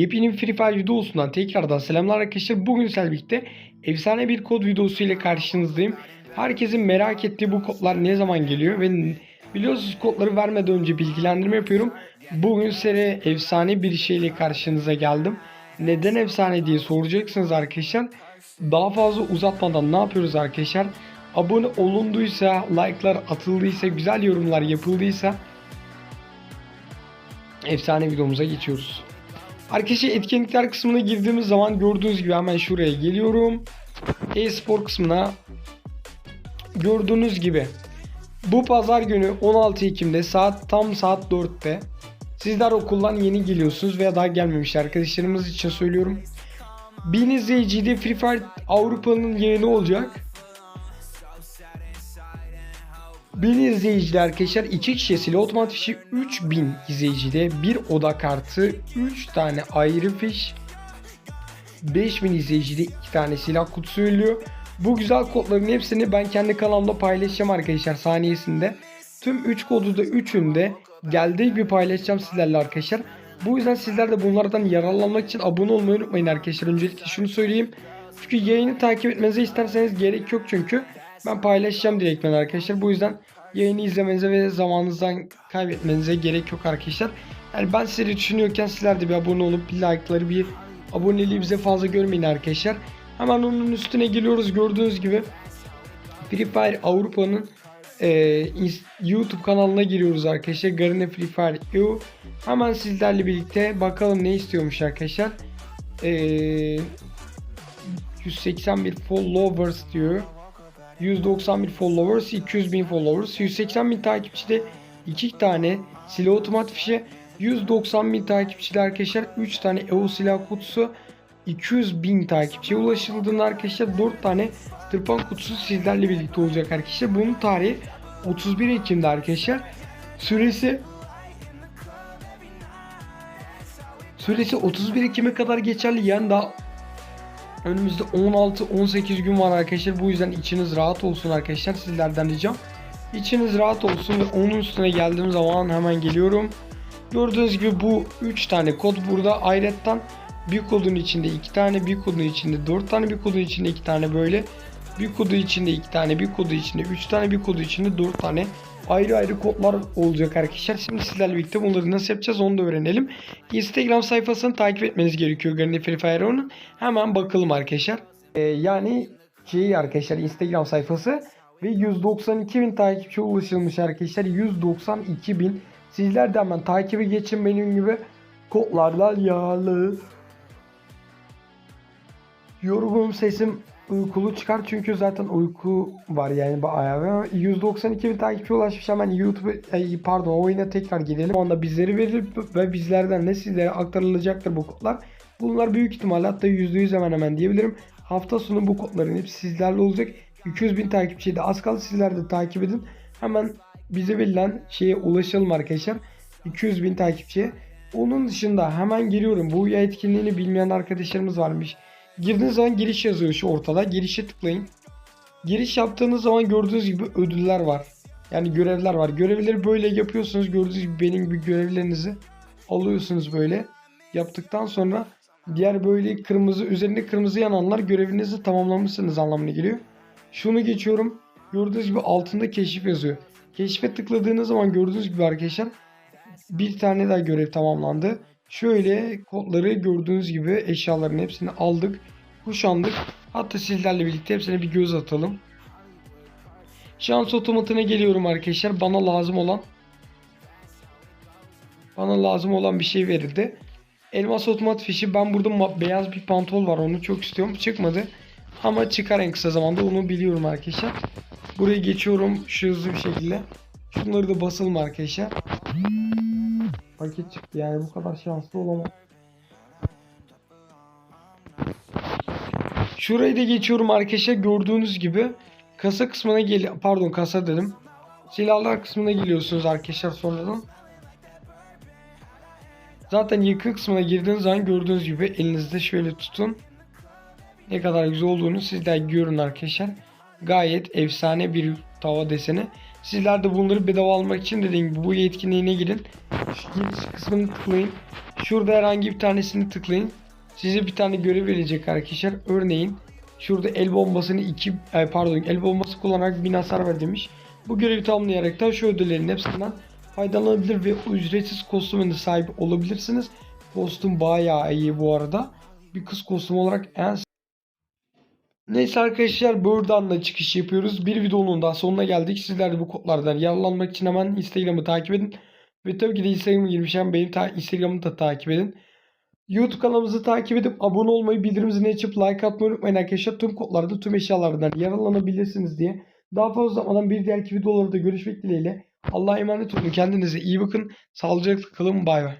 yepyeni bir Free Fire videosundan tekrardan selamlar arkadaşlar. Bugün sizlerle birlikte efsane bir kod videosu ile karşınızdayım. Herkesin merak ettiği bu kodlar ne zaman geliyor ve biliyorsunuz kodları vermeden önce bilgilendirme yapıyorum. Bugün size efsane bir şeyle karşınıza geldim. Neden efsane diye soracaksınız arkadaşlar. Daha fazla uzatmadan ne yapıyoruz arkadaşlar? Abone olunduysa, like'lar atıldıysa, güzel yorumlar yapıldıysa efsane videomuza geçiyoruz. Arkadaşlar etkinlikler kısmına girdiğimiz zaman gördüğünüz gibi hemen şuraya geliyorum. E-spor kısmına gördüğünüz gibi bu pazar günü 16 Ekim'de saat tam saat 4'te sizler okuldan yeni geliyorsunuz veya daha gelmemiş arkadaşlarımız için söylüyorum. 1000 izleyicide Free Fire Avrupa'nın yayını olacak. 1000 izleyicili arkadaşlar 2 kişiye silah otomatik fişi 3000 izleyicide bir oda kartı 3 tane ayrı fiş 5000 izleyicide 2 tane silah kutusu ölüyor. Bu güzel kodların hepsini ben kendi kanalımda paylaşacağım arkadaşlar saniyesinde. Tüm 3 kodu da 3'ünde geldiği gibi paylaşacağım sizlerle arkadaşlar. Bu yüzden sizler de bunlardan yararlanmak için abone olmayı unutmayın arkadaşlar. Öncelikle şunu söyleyeyim. Çünkü yayını takip etmenize isterseniz gerek yok çünkü. Ben paylaşacağım direktmen arkadaşlar. Bu yüzden yayını izlemenize ve zamanınızdan kaybetmenize gerek yok arkadaşlar. Yani ben sizi düşünüyorken sizler de bir abone olup bir like'ları bir aboneliği bize fazla görmeyin arkadaşlar. Hemen onun üstüne geliyoruz gördüğünüz gibi. Free Fire Avrupa'nın e, YouTube kanalına giriyoruz arkadaşlar. Garena Free Fire EU. Hemen sizlerle birlikte bakalım ne istiyormuş arkadaşlar. E, 181 followers diyor. 191 followers, 200 bin followers, 180 bin takipçide 2 tane silah otomat fişi, 190 bin takipçide arkadaşlar 3 tane EO silah kutusu, 200 bin takipçiye ulaşıldığında arkadaşlar 4 tane tırpan kutusu sizlerle birlikte olacak arkadaşlar. Bunun tarihi 31 Ekim'de arkadaşlar. Süresi Süresi 31 Ekim'e kadar geçerli. Yani daha önümüzde 16-18 gün var arkadaşlar. Bu yüzden içiniz rahat olsun arkadaşlar. Sizlerden ricam. İçiniz rahat olsun ve onun üstüne geldiğim zaman hemen geliyorum. Gördüğünüz gibi bu 3 tane kod burada. Ayrıca bir kodun içinde 2 tane, bir kodun içinde 4 tane, bir kodun içinde 2 tane böyle. Bir kodu içinde 2 tane, bir kodu içinde 3 tane, bir kodu içinde 4 tane ayrı ayrı kodlar olacak arkadaşlar. Şimdi sizlerle birlikte bunları nasıl yapacağız onu da öğrenelim. Instagram sayfasını takip etmeniz gerekiyor Garnet Free Fire onun. Hemen bakalım arkadaşlar. Ee, yani şey arkadaşlar Instagram sayfası ve 192 bin takipçi ulaşılmış arkadaşlar. 192 bin. Sizler de hemen takibi geçin benim gibi kodlarla yağlı. Yorgunum sesim uykulu çıkar çünkü zaten uyku var yani bayağı. 192 bin takipçi ulaşmış hemen YouTube pardon oyuna tekrar gidelim. O anda bizleri verir ve bizlerden de sizlere aktarılacaktır bu kodlar. Bunlar büyük ihtimalle hatta %100 hemen hemen diyebilirim. Hafta sonu bu kodların hepsi sizlerle olacak. 200 bin takipçiye de az kaldı sizler de takip edin. Hemen bize verilen şeye ulaşalım arkadaşlar. 200 bin takipçiye. Onun dışında hemen giriyorum. Bu etkinliğini bilmeyen arkadaşlarımız varmış. Girdiğiniz zaman giriş yazıyor şu ortada. Girişe tıklayın. Giriş yaptığınız zaman gördüğünüz gibi ödüller var. Yani görevler var. Görevleri böyle yapıyorsunuz. Gördüğünüz gibi benim gibi görevlerinizi alıyorsunuz böyle. Yaptıktan sonra diğer böyle kırmızı üzerinde kırmızı yananlar görevinizi tamamlamışsınız anlamına geliyor. Şunu geçiyorum. Gördüğünüz gibi altında keşif yazıyor. Keşfe tıkladığınız zaman gördüğünüz gibi arkadaşlar bir tane daha görev tamamlandı. Şöyle kodları gördüğünüz gibi eşyaların hepsini aldık. Kuşandık. Hatta sizlerle birlikte hepsine bir göz atalım. Şans otomatına geliyorum arkadaşlar. Bana lazım olan bana lazım olan bir şey verildi. Elmas otomat fişi. Ben burada beyaz bir pantol var. Onu çok istiyorum. Çıkmadı. Ama çıkar en kısa zamanda. Onu biliyorum arkadaşlar. Buraya geçiyorum şu hızlı bir şekilde. Şunları da basalım arkadaşlar. Paket çıktı yani bu kadar şanslı olamam. Şurayı da geçiyorum arkadaşlar gördüğünüz gibi kasa kısmına gel pardon kasa dedim. Silahlar kısmına geliyorsunuz arkadaşlar sonradan. Zaten yakın kısmına girdiğiniz zaman gördüğünüz gibi elinizde şöyle tutun. Ne kadar güzel olduğunu sizler görün arkadaşlar. Gayet efsane bir tava deseni. Sizler de bunları bedava almak için dediğim gibi bu etkinliğine girin. Giriş kısmını tıklayın. Şurada herhangi bir tanesini tıklayın. Size bir tane görev verecek arkadaşlar. Örneğin şurada el bombasını iki pardon el bombası kullanarak bin hasar ver demiş. Bu görevi tamamlayarak da şu ödüllerin hepsinden faydalanabilir ve ücretsiz kostümüne sahip olabilirsiniz. Kostüm bayağı iyi bu arada. Bir kız kostüm olarak en Neyse arkadaşlar buradan da çıkış yapıyoruz. Bir videonun daha sonuna geldik. Sizler de bu kodlardan yararlanmak için hemen Instagram'ı takip edin. Ve tabii ki de Instagram'a girmişken benim ta- Instagram'ı da takip edin. YouTube kanalımızı takip edip abone olmayı, bildirim zilini açıp like atmayı unutmayın arkadaşlar. Tüm kodlarda, tüm eşyalardan yararlanabilirsiniz diye. Daha fazla uzatmadan bir diğerki videolarda görüşmek dileğiyle. Allah'a emanet olun. Kendinize iyi bakın. Sağlıcakla kalın. Bay bay.